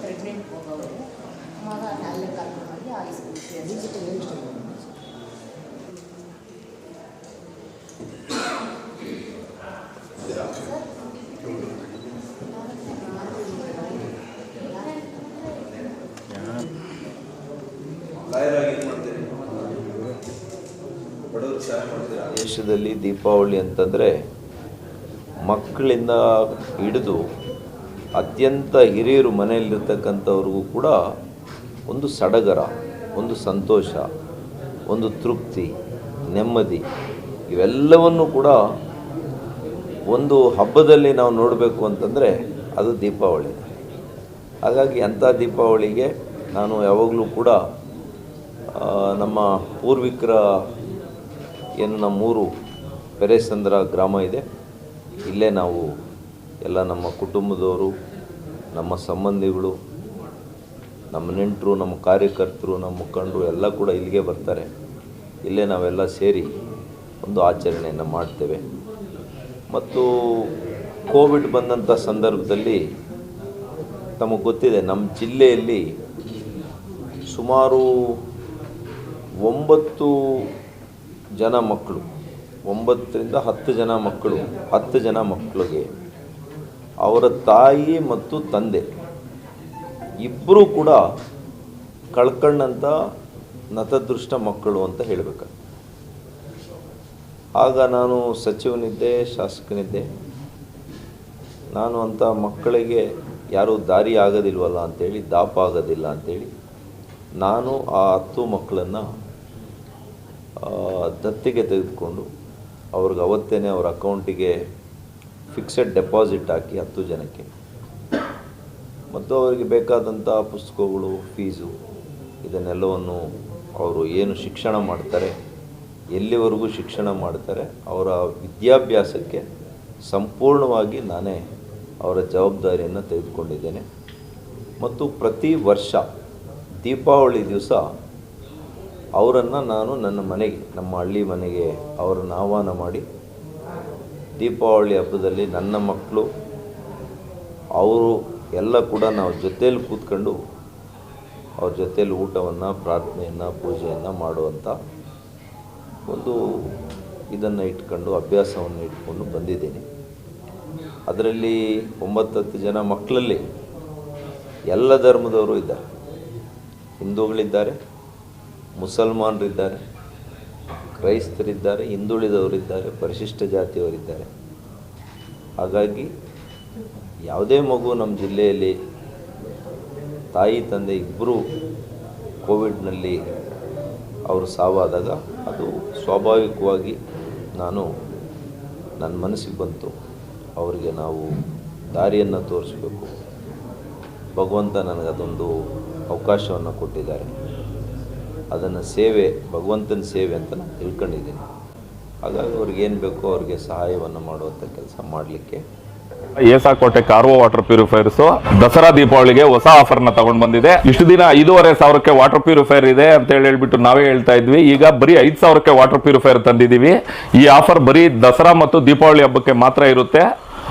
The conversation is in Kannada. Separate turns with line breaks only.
ಪ್ರೆಗ್ನೆಂಟ್ ಹೋಗೋರು ಮಗ ಅಲ್ಲೇ
ದೇಶದಲ್ಲಿ ದೀಪಾವಳಿ ಅಂತಂದರೆ ಮಕ್ಕಳಿಂದ ಹಿಡಿದು ಅತ್ಯಂತ ಹಿರಿಯರು ಮನೆಯಲ್ಲಿರ್ತಕ್ಕಂಥವ್ರಿಗೂ ಕೂಡ ಒಂದು ಸಡಗರ, ಒಂದು ಸಂತೋಷ, ಒಂದು ತೃಪ್ತಿ, ನೆಮ್ಮದಿ ಇವೆಲ್ಲವನ್ನು ಕೂಡ ಒಂದು ಹಬ್ಬದಲ್ಲಿ ನಾವು ನೋಡಬೇಕು ಅಂತಂದರೆ ಅದು ದೀಪಾವಳಿ. ಹಾಗಾಗಿ ಅಂಥ ದೀಪಾವಳಿಗೆ ನಾನು ಯಾವಾಗಲೂ ಕೂಡ ನಮ್ಮ ಪೂರ್ವಿಕರ ಏನು ನಮ್ಮೂರು ಪೆರೇಸಂದ್ರ ಗ್ರಾಮ ಇದೆ. ಇಲ್ಲೇ ನಾವು ಎಲ್ಲ ನಮ್ಮ ಕುಟುಂಬದವರು, ನಮ್ಮ ಸಂಬಂಧಿಗಳು, ನಮ್ಮ ನೆಂಟರು, ನಮ್ಮ ಕಾರ್ಯಕರ್ತರು, ನಮ್ಮ ಮುಖಂಡರು ಎಲ್ಲ ಕೂಡ ಇಲ್ಲಿಗೆ ಬರ್ತಾರೆ. ಇಲ್ಲೇ ನಾವೆಲ್ಲ ಸೇರಿ ಒಂದು ಆಚರಣೆಯನ್ನು ಮಾಡ್ತೇವೆ. ಮತ್ತು ಕೋವಿಡ್ ಬಂದಂಥ ಸಂದರ್ಭದಲ್ಲಿ ತಮಗೆ ಗೊತ್ತಿದೆ ನಮ್ಮ ಜಿಲ್ಲೆಯಲ್ಲಿ ಸುಮಾರು ಒಂಬತ್ತು ಜನ ಮಕ್ಕಳು, ಒಂಬತ್ತರಿಂದ ಹತ್ತು ಜನ ಮಕ್ಕಳು, ಹತ್ತು ಜನ ಮಕ್ಕಳಿಗೆ ಅವರ ತಾಯಿ ಮತ್ತು ತಂದೆ ಇಬ್ಬರೂ ಕೂಡ ಕಳ್ಕೊಂಡಂಥ ನತದೃಷ್ಟ ಮಕ್ಕಳು ಅಂತ ಹೇಳಬೇಕು ಆಗ ನಾನು ಸಚಿವನಿದ್ದೆ, ಶಾಸಕನಿದ್ದೆ. ನಾನು ಅಂಥ ಮಕ್ಕಳಿಗೆ ಯಾರೂ ದಾರಿ ಆಗೋದಿಲ್ವಲ್ಲ ಅಂಥೇಳಿ ದಾಪ ಆಗೋದಿಲ್ಲ ಅಂಥೇಳಿ ನಾನು ಆ ಹತ್ತು ಮಕ್ಕಳನ್ನು ದತ್ತಿಗೆ ತೆಗೆದುಕೊಂಡು ಅವ್ರಿಗೆ ಅವತ್ತೇ ಅವ್ರ ಅಕೌಂಟಿಗೆ ಫಿಕ್ಸೆಡ್ ಡೆಪಾಸಿಟ್ ಹಾಕಿ ಹತ್ತು ಜನಕ್ಕೆ. ಮತ್ತು ಅವರಿಗೆ ಬೇಕಾದಂಥ ಪುಸ್ತಕಗಳು, ಫೀಸು ಇದನ್ನೆಲ್ಲವನ್ನು ಅವರು ಏನು ಶಿಕ್ಷಣ ಮಾಡ್ತಾರೆ, ಎಲ್ಲಿವರೆಗೂ ಶಿಕ್ಷಣ ಮಾಡ್ತಾರೆ, ಅವರ ವಿದ್ಯಾಭ್ಯಾಸಕ್ಕೆ ಸಂಪೂರ್ಣವಾಗಿ ನಾನೇ ಅವರ ಜವಾಬ್ದಾರಿಯನ್ನು ತೆಗೆದುಕೊಂಡಿದ್ದೇನೆ. ಮತ್ತು ಪ್ರತಿ ವರ್ಷ ದೀಪಾವಳಿ ದಿವಸ ಅವರನ್ನು ನಾನು ನನ್ನ ಮನೆಗೆ, ನಮ್ಮ ಹಳ್ಳಿ ಮನೆಗೆ ಅವರನ್ನು ಆಹ್ವಾನ ಮಾಡಿ, ದೀಪಾವಳಿ ಹಬ್ಬದಲ್ಲಿ ನನ್ನ ಮಕ್ಕಳು, ಅವರು ಎಲ್ಲ ಕೂಡ ನಾವು ಜೊತೇಲಿ ಕೂತ್ಕೊಂಡು ಅವ್ರ ಜೊತೇಲಿ ಊಟವನ್ನು, ಪ್ರಾರ್ಥನೆಯನ್ನು, ಪೂಜೆಯನ್ನು ಮಾಡುವಂಥ ಒಂದು ಇದನ್ನು ಇಟ್ಕೊಂಡು, ಅಭ್ಯಾಸವನ್ನು ಇಟ್ಕೊಂಡು ಬಂದಿದ್ದೀನಿ. ಅದರಲ್ಲಿ ಒಂಬತ್ತತ್ತು ಜನ ಮಕ್ಕಳಲ್ಲಿ ಎಲ್ಲ ಧರ್ಮದವರು ಇದ್ದಾರೆ. ಹಿಂದೂಗಳಿದ್ದಾರೆ ಮುಸಲ್ಮಾನರಿದ್ದಾರೆ, ಕ್ರೈಸ್ತರಿದ್ದಾರೆ, ಹಿಂದುಳಿದವರಿದ್ದಾರೆ, ಪರಿಶಿಷ್ಟ ಜಾತಿಯವರಿದ್ದಾರೆ. ಹಾಗಾಗಿ ಯಾವುದೇ ಮಗು ನಮ್ಮ ಜಿಲ್ಲೆಯಲ್ಲಿ ತಾಯಿ, ತಂದೆ ಇಬ್ಬರು ಕೋವಿಡ್ನಲ್ಲಿ ಅವರು ಸಾವಾದಾಗ ಅದು ಸ್ವಾಭಾವಿಕವಾಗಿ ನಾನು ನನ್ನ ಮನಸ್ಸಿಗೆ ಬಂತು. ಅವರಿಗೆ ನಾವು ದಾರಿಯನ್ನು ತೋರಿಸಬೇಕು. ಭಗವಂತ ನನಗೆ ಅದೊಂದು ಅವಕಾಶವನ್ನು ಕೊಟ್ಟಿದ್ದಾರೆ. ಅದನ್ನು ಸೇವೆ, ಭಗವಂತನ ಸೇವೆ ಅಂತ ನಾನು ತಿಳ್ಕೊಂಡಿದ್ದೀನಿ. ಹಾಗಾಗಿ ಅವ್ರಿಗೆ ಏನು ಬೇಕೋ ಅವ್ರಿಗೆ ಸಹಾಯವನ್ನು ಮಾಡುವಂಥ ಕೆಲಸ ಮಾಡಲಿಕ್ಕೆ.
ಏಸಾಕೋಟೆ ಕಾರ್ವೋ ವಾಟರ್ ಪ್ಯೂರಿಫೈರ್ಸ್ ದಸರಾ ದೀಪಾವಳಿಗೆ ಹೊಸ ಆಫರ್ನ ತಗೊಂಡ್ ಬಂದಿದೆ. ಇಷ್ಟು ದಿನ ಐದೂವರೆ ಸಾವಿರಕ್ಕೆ ವಾಟರ್ ಪ್ಯೂರಿಫೈರ್ ಇದೆ ಅಂತ ಹೇಳಿ ಹೇಳ್ಬಿಟ್ಟು ನಾವೇ ಹೇಳ್ತಾ ಇದ್ವಿ. ಈಗ ಬರೀ ಐದು ಸಾವಿರಕ್ಕೆ ವಾಟರ್ ಪ್ಯೂರಿಫೈರ್ ತಂದಿದ್ದೀವಿ. ಈ ಆಫರ್ ಬರೀ ದಸರಾ ಮತ್ತು ದೀಪಾವಳಿ ಹಬ್ಬಕ್ಕೆ ಮಾತ್ರ ಇರುತ್ತೆ.